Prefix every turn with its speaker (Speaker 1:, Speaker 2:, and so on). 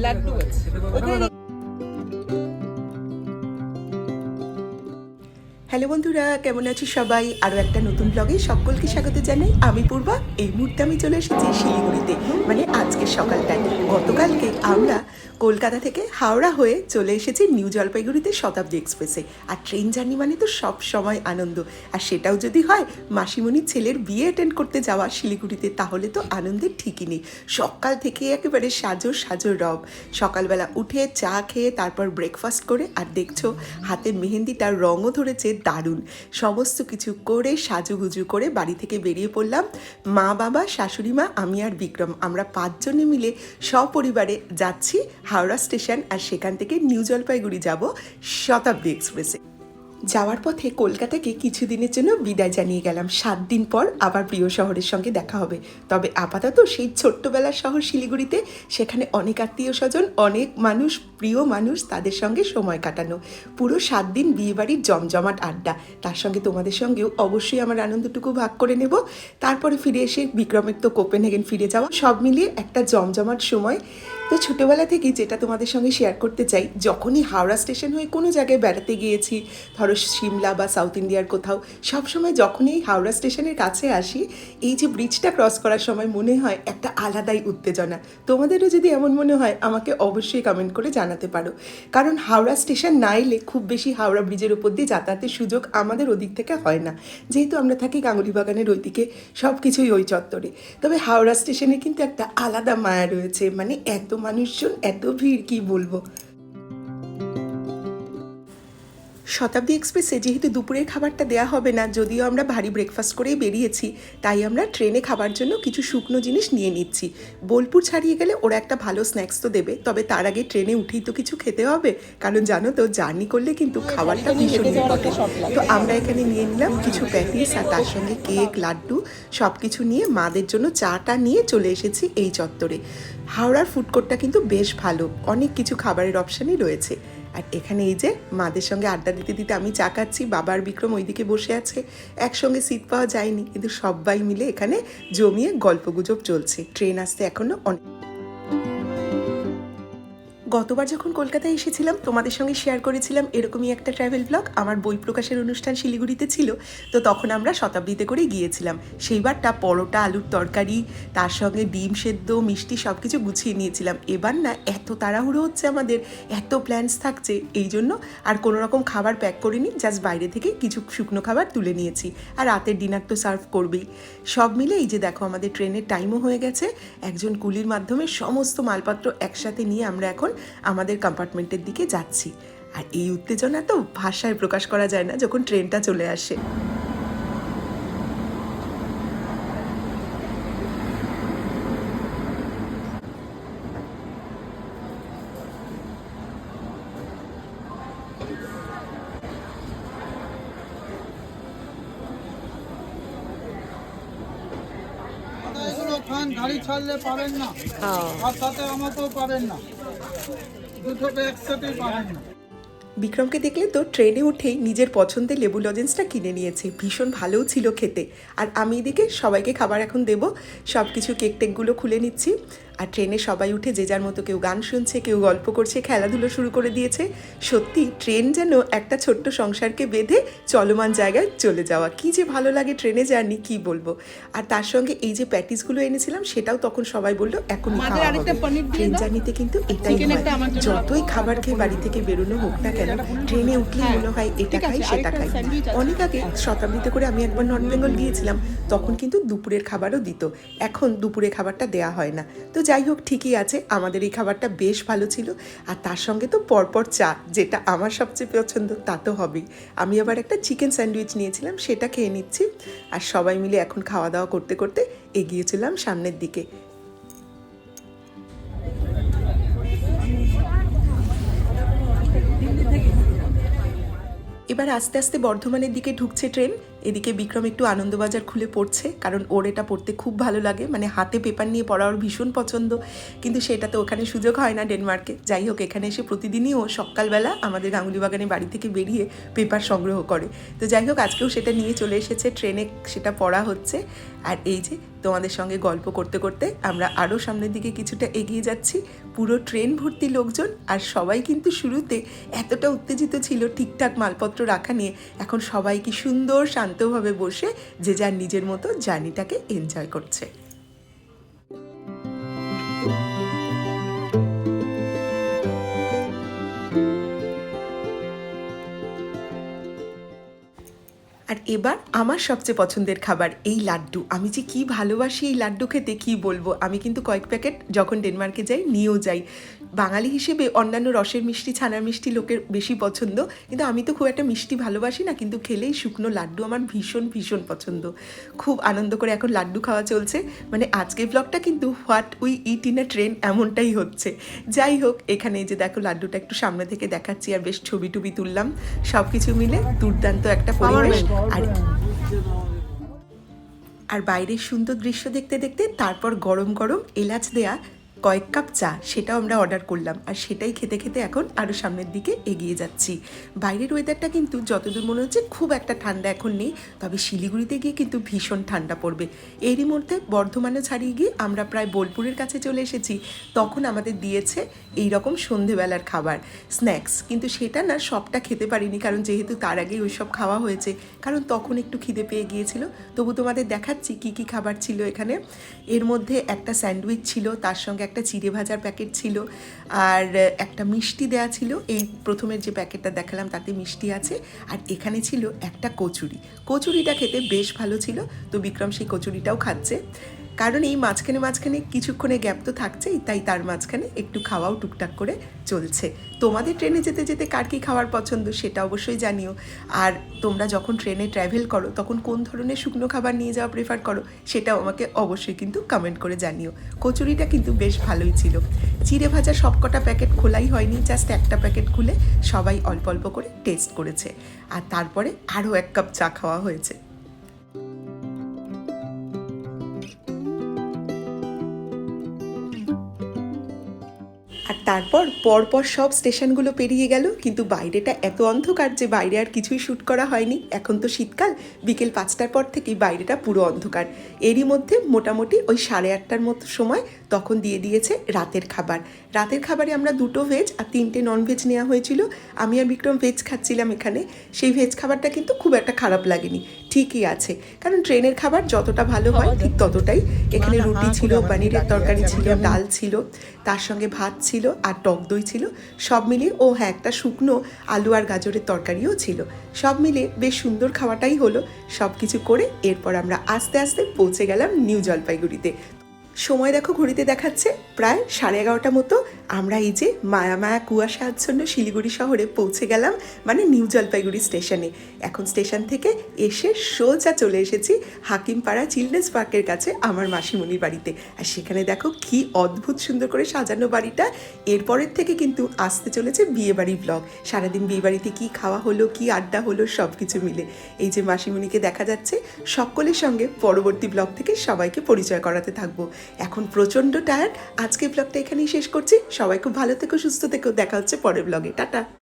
Speaker 1: লাড্ডু আছে। ওখানে
Speaker 2: হ্যালো বন্ধুরা কেমন আছো সবাই? আরও একটা নতুন ব্লগে সকলকে স্বাগত জানাই। আমি পূর্বা। এই মুহূর্তে আমি চলে এসেছি শিলিগুড়িতে। মানে আজকে সকালটায়। গতকালকে আমরা কলকাতা থেকে হাওড়া হয়ে চলে এসেছি নিউ জলপাইগুড়িতে শতাব্দী এক্সপ্রেসে। আর ট্রেন জার্নি মানে তো সব সময় আনন্দ। আর সেটাও যদি হয়, মাসিমণির ছেলের বিয়ে অ্যাটেন্ড করতে যাওয়া শিলিগুড়িতে, তাহলে তো আনন্দের ঠিকই নেই। সকাল থেকে একেবারে সাজো সাজো রব। সকালবেলা উঠে চা খেয়ে, তারপর ব্রেকফাস্ট করে, আর দেখছ হাতের মেহেন্দিটার রঙও ধরেছে দারুণ। সমস্ত কিছু করে, সাজুগুজু করে বাড়ি থেকে বেরিয়ে পড়লাম। মা বাবা শাশুড়ি মা, আমি আর বিক্রম। আমরা পাঁচজনে মিলে সপরিবারে যাচ্ছি হাওড়া স্টেশন আর সেখান থেকে নিউ জলপাইগুড়ি যাব শতাব্দী এক্সপ্রেসে। যাওয়ার পথে কলকাতাকে কিছুদিনের জন্য বিদায় জানিয়ে গেলাম। সাত দিন পর আবার প্রিয় শহরের সঙ্গে দেখা হবে। তবে আপাতত সেই ছোট্টবেলার শহর শিলিগুড়িতে সেখানে অনেক আত্মীয় স্বজন, অনেক মানুষ, প্রিয় মানুষ তাদের সঙ্গে সময় কাটানো। পুরো সাত দিন বিয়েবাড়ির জমজমাট আড্ডা। তার সঙ্গে তোমাদের সঙ্গেও অবশ্যই আমার আনন্দটুকু ভাগ করে নেব। তারপরে ফিরে এসে বিক্রমের তো কোপেনহেগেন ফিরে যাওয়া, সব মিলিয়ে একটা জমজমাট সময় তো ছোটোবেলা থেকেই যেটা তোমাদের সঙ্গে শেয়ার করতে চাই, যখনই হাওড়া স্টেশন হয়ে কোনো জায়গায় বেড়াতে গিয়েছি, ধরো সিমলা বা সাউথ ইন্ডিয়ার কোথাও, সবসময় যখনই হাওড়া স্টেশনের কাছে আসি, এই যে ব্রিজটা ক্রস করার সময় মনে হয় একটা আলাদাই উত্তেজনা। তোমাদেরও যদি এমন মনে হয়, আমাকে অবশ্যই কমেন্ট করে জানাতে পারো। কারণ হাওড়া স্টেশন না এলে খুব বেশি হাওড়া ব্রিজের উপর দিয়ে যাতায়াতের সুযোগ আমাদের ওদিক থেকে হয় না। যেহেতু আমরা থাকি গাঙ্গুলি বাগানের ওইদিকে সব কিছুই ওই চত্বরে। তবে হাওড়া স্টেশনে কিন্তু একটা আলাদা মায়া রয়েছে মানে এত মানুষজন এত ভিড় কি বলব? শতাব্দী এক্সপ্রেসে যেহেতু দুপুরের খাবারটা দেওয়া হবে না যদিও আমরা ভারী ব্রেকফাস্ট করেই বেরিয়েছি তাই আমরা ট্রেনে খাবার জন্য কিছু শুকনো জিনিস নিয়ে নিচ্ছি। বোলপুর ছাড়িয়ে গেলে ওরা একটা ভালো স্ন্যাক্স তো দেবে তবে তার আগে ট্রেনে উঠেই তো কিছু খেতে হবে কারণ জানো তো জার্নি করলে কিন্তু খাবারটা ভীষণ ইম্পর্টেন্ট তো আমরা এখানে নিয়ে নিলাম কিছু প্যাটিস আর তার সঙ্গে কেক লাড্ডু সব কিছু নিয়ে মাদের জন্য চাটা নিয়ে চলে এসেছি এই চত্বরে। হাওড়ার ফুড কোর্টটা কিন্তু বেশ ভালো অনেক কিছু খাবারের অপশানই রয়েছে। আর এখানে এই যে মাদের সঙ্গে আড্ডা দিতে দিতে আমি চাকাচ্ছি বাবার বিক্রম ওইদিকে বসে আছে, একসঙ্গে সিট পাওয়া যায়নি, কিন্তু সবাই মিলে এখানে জমিয়ে গল্পগুজব চলছে। ট্রেন আসতে এখনও অনেক গতবার যখন কলকাতায় এসেছিলাম, তোমাদের সঙ্গে শেয়ার করেছিলাম এরকমই একটা ট্রাভেল ব্লগ আমার বই প্রকাশের অনুষ্ঠান শিলিগুড়িতে ছিল, তো তখন আমরা শতাব্দীতে করে গিয়েছিলাম। সেইবারটা পরোটা, আলুর তরকারি, তার সঙ্গে ডিম সেদ্ধ, মিষ্টি সব কিছু গুছিয়ে নিয়েছিলাম। এবার না, এত তাড়াহুড়ো হচ্ছে আমাদের, এত প্ল্যান্স থাকছে, এই জন্য আর কোনো রকম খাবার প্যাক করিনি জাস্ট বাইরে থেকে কিছু শুকনো খাবার তুলে নিয়েছি। আর রাতের ডিনার তো সার্ভ করবেই। সব মিলে এই যে দেখো, আমাদের ট্রেনের টাইমও হয়ে গেছে। একজন কুলির মাধ্যমে সমস্ত মালপত্র একসাথে নিয়ে আমরা এখন আমাদের কম্পার্টমেন্টের দিকে যাচ্ছি। আর এই উত্তেজনা তো ভাষায় প্রকাশ করা যায় না যখন ট্রেনটা চলে আসে।
Speaker 3: খান গাড়ি ছাড়লে পারেন না। আর সাথে আমাকেও পারেন না।
Speaker 2: বিক্রমকে দেখলে তো ট্রেনে উঠেই নিজের পছন্দের লেবু লজেন্সটা কিনে নিয়েছে। ভীষণ ভালোও ছিল খেতে। আর আমি এদিকে সবাইকে খাবার এখন দেব। সব কিছু কেক টেকগুলো খুলে নিচ্ছি। আর ট্রেনে সবাই উঠে যে যার মতো কেউ গান শুনছে কেউ গল্প করছে খেলাধুলো শুরু করে দিয়েছে। সত্যি ট্রেন যেন একটা ছোট্ট সংসারকে বেঁধে চলমান জায়গায় চলে যাওয়া। কি যে ভালো লাগে ট্রেনে জার্নি কি বলব? আর তার সঙ্গে এই যে প্যাটিসগুলো এনেছিলাম সেটাও তখন সবাই বলল
Speaker 1: দিয়ে
Speaker 2: ট্রেন জার্নিতে কিন্তু এটাই হয়। যতই খাবার খেয়ে বাড়ি থেকে বেরোনো হোক না কেন ট্রেনে উঠলেই
Speaker 1: হ্যাঁ,
Speaker 2: মনে হয় এটা খাই সেটা খাই অনেক আগে শতাব্দীতে করে আমি একবার নর্থ বেঙ্গল গিয়েছিলাম তখন কিন্তু দুপুরের খাবারও দিত। এখন দুপুরে খাবারটা দেয়া হয় না। তো যাই হোক, ঠিকই আছে, আমাদের এই খাবারটা বেশ ভালো ছিল। আর তার সঙ্গে তো পরপর চা, যেটা আমার সবচেয়ে পছন্দ, তা তো হবেই। আমি আবার একটা চিকেন স্যান্ডউইচ নিয়েছিলাম, সেটা খেয়ে নিচ্ছি। আর সবাই মিলে এখন খাওয়া দাওয়া করতে করতে এগিয়েছিলাম সামনের দিকে। এবার আস্তে আস্তে বর্ধমানের দিকে ঢুকছে ট্রেন। এদিকে বিক্রম একটু আনন্দবাজার খুলে পড়ছে, কারণ ওর এটা পড়তে খুব ভালো লাগে। মানে হাতে পেপার নিয়ে পড়া ওর ভীষণ পছন্দ, কিন্তু সেটা তো ওখানে সুযোগ হয় না ডেনমার্কে। যাই হোক, এখানে এসে প্রতিদিনই ও সকালবেলা আমাদের গাঙ্গুলি বাগানে বাড়ি থেকে বেরিয়ে পেপার সংগ্রহ করে। তো যাই হোক, আজকেও সেটা নিয়ে চলে এসেছে, ট্রেনে সেটা পড়া হচ্ছে। আর এই যে তোমাদের সঙ্গে গল্প করতে করতে আমরা আরও সামনের দিকে কিছুটা এগিয়ে যাচ্ছি। পুরো ট্রেন ভর্তি লোকজন আর সবাই কিন্তু শুরুতে এতটা উত্তেজিত ছিল ঠিকঠাক মালপত্র রাখা নিয়ে। এখন সবাই কি সুন্দর শান্তভাবে বসে যে যার নিজের মতো জার্নিটাকে এনজয় করছে। এবার আমার সবচেয়ে পছন্দের খাবার এই লাড্ডু। আমি যে কি ভালোবাসি এই লাড্ডু খেতে, কি বলব? আমি কিন্তু কয়েক প্যাকেট যখন ডেনমার্কে যাই, নিয়েও যাই। বাঙালি হিসেবে অন্যান্য রসের মিষ্টি ছানার মিষ্টি লোকের বেশি পছন্দ। কিন্তু আমি তো খুব একটা মিষ্টি ভালোবাসি না কিন্তু খেলেই শুকনো লাড্ডু আমার ভীষণ ভীষণ পছন্দ। খুব আনন্দ করে এখন লাড্ডু খাওয়া চলছে। মানে আজকের ব্লগটা কিন্তু what we eat in a train এমনটাই হচ্ছে। যাই হোক এখানে যে দেখো লাড্ডুটা একটু সামনে থেকে দেখাচ্ছি আর বেশ ছবি টুবি তুললাম। সব কিছু মিলে দুর্দান্ত একটা পরিবেশ। আর আর বাইরের সুন্দর দৃশ্য দেখতে দেখতে তারপর গরম গরম এলাচ দেয়া কয়েক কাপ চা সেটাও আমরা অর্ডার করলাম। আর সেটাই খেতে খেতে এখন আরও সামনের দিকে এগিয়ে যাচ্ছি। বাইরের ওয়েদারটা কিন্তু যতদূর মনে হচ্ছে খুব একটা ঠান্ডা এখন নেই, তবে শিলিগুড়িতে গিয়ে কিন্তু ভীষণ ঠান্ডা পড়বে। এরই মধ্যে বর্ধমানে ছাড়িয়ে গিয়ে আমরা প্রায় বোলপুরের কাছে চলে এসেছি। তখন আমাদের দিয়েছে এই রকম সন্ধেবেলার খাবার স্ন্যাক্স কিন্তু সেটা না সবটা খেতে পারিনি, কারণ যেহেতু তার আগেই ওইসব খাওয়া হয়েছে, কারণ তখন একটু খিদে পেয়ে গিয়েছিল। তবু তোমাদের দেখাচ্ছি কি কি খাবার ছিল এখানে। এর মধ্যে একটা স্যান্ডউইচ ছিল, তার সঙ্গে একটা চিড়ে ভাজার প্যাকেট ছিল আর একটা মিষ্টি দেয়া ছিল। এই প্রথমের যে প্যাকেটটা দেখালাম তাতে মিষ্টি আছে। আর এখানে ছিল একটা কচুরি। কচুরিটা খেতে বেশ ভালো ছিল। তো বিক্রম সেই কচুরিটাও খাচ্ছে। কারণ এই মাঝখানে মাঝখানে কিছুক্ষণে গ্যাপ তো থাকছেই, তাই তার মাঝখানে একটু খাওয়াও টুকটাক করে চলছে। তোমাদের ট্রেনে যেতে যেতে কার কী খাওয়ার পছন্দ সেটা অবশ্যই জানিও। আর তোমরা যখন ট্রেনে ট্র্যাভেল করো, তখন কোন ধরনের শুকনো খাবার নিয়ে যাওয়া প্রেফার করো সেটাও আমাকে অবশ্যই কিন্তু কমেন্ট করে জানিও। কচুরিটা কিন্তু বেশ ভালোই ছিল। চিড়ে ভাজা সবকটা প্যাকেট খোলাই হয়নি জাস্ট একটা প্যাকেট খুলে সবাই অল্প অল্প করে টেস্ট করেছে। আর তারপরে আরও এক কাপ চা খাওয়া হয়েছে। তারপর পরপর সব স্টেশনগুলো পেরিয়ে গেল, কিন্তু বাইরেটা এত অন্ধকার যে বাইরে আর কিছুই শ্যুট করা হয়নি। এখন তো শীতকাল, বিকেল পাঁচটার পর থেকেই বাইরেটা পুরো অন্ধকার। এরই মধ্যে মোটামুটি ওই সাড়ে আটটার মতো সময় তখন দিয়ে দিয়েছে রাতের খাবার। রাতের খাবারে আমরা দুটো ভেজ আর তিনটে নন ভেজ নেওয়া হয়েছিল। আমি আর বিক্রম ভেজ খাচ্ছিলাম এখানে। সেই ভেজ খাবারটা কিন্তু খুব একটা খারাপ লাগেনি। ঠিকই আছে। কারণ ট্রেনের খাবার যতটা ভালো হয় ঠিক ততটাই। এখানে রুটি ছিল পনিরের তরকারি ছিল ডাল ছিল তার সঙ্গে ভাত ছিল আর টক দই ছিল। সব মিলিয়ে ও হ্যাঁ একটা শুকনো আলু আর গাজরের তরকারিও ছিল। সব মিলে বেশ সুন্দর খাওয়াটাই হলো। সব কিছু করে এরপর আমরা আস্তে আস্তে পৌঁছে গেলাম নিউ জলপাইগুড়িতে। সময় দেখো ঘড়িতে দেখাচ্ছে, প্রায় সাড়ে এগারোটা মতো। আমরা এই যে মায়া মায়া কুয়াশা আচ্ছন্ন শিলিগুড়ি শহরে পৌঁছে গেলাম মানে নিউ জলপাইগুড়ি স্টেশনে। এখন স্টেশন থেকে এসে সোজা চলে এসেছি হাকিমপাড়া চিলড্রেন্স পার্কের কাছে আমার মাসিমণির বাড়িতে। আর সেখানে দেখো কি অদ্ভুত সুন্দর করে সাজানো বাড়িটা। এরপরের থেকে কিন্তু আসতে চলেছে বিয়ে বাড়ি ব্লগ। সারাদিন বিয়ে বাড়িতে কী খাওয়া হলো, কি আড্ডা হলো সব কিছু মিলে। এই যে মাসিমণিকে দেখা যাচ্ছে, সকলের সঙ্গে পরবর্তী ব্লগ থেকে সবাইকে পরিচয় করাতে থাকব। এখন প্রচণ্ড টায়ার্ড আজকে ব্লগটা এখানেই শেষ করছি। সবাই খুব ভালো থেকো, সুস্থ থেকো। দেখা হচ্ছে পরের ব্লগে টাটা।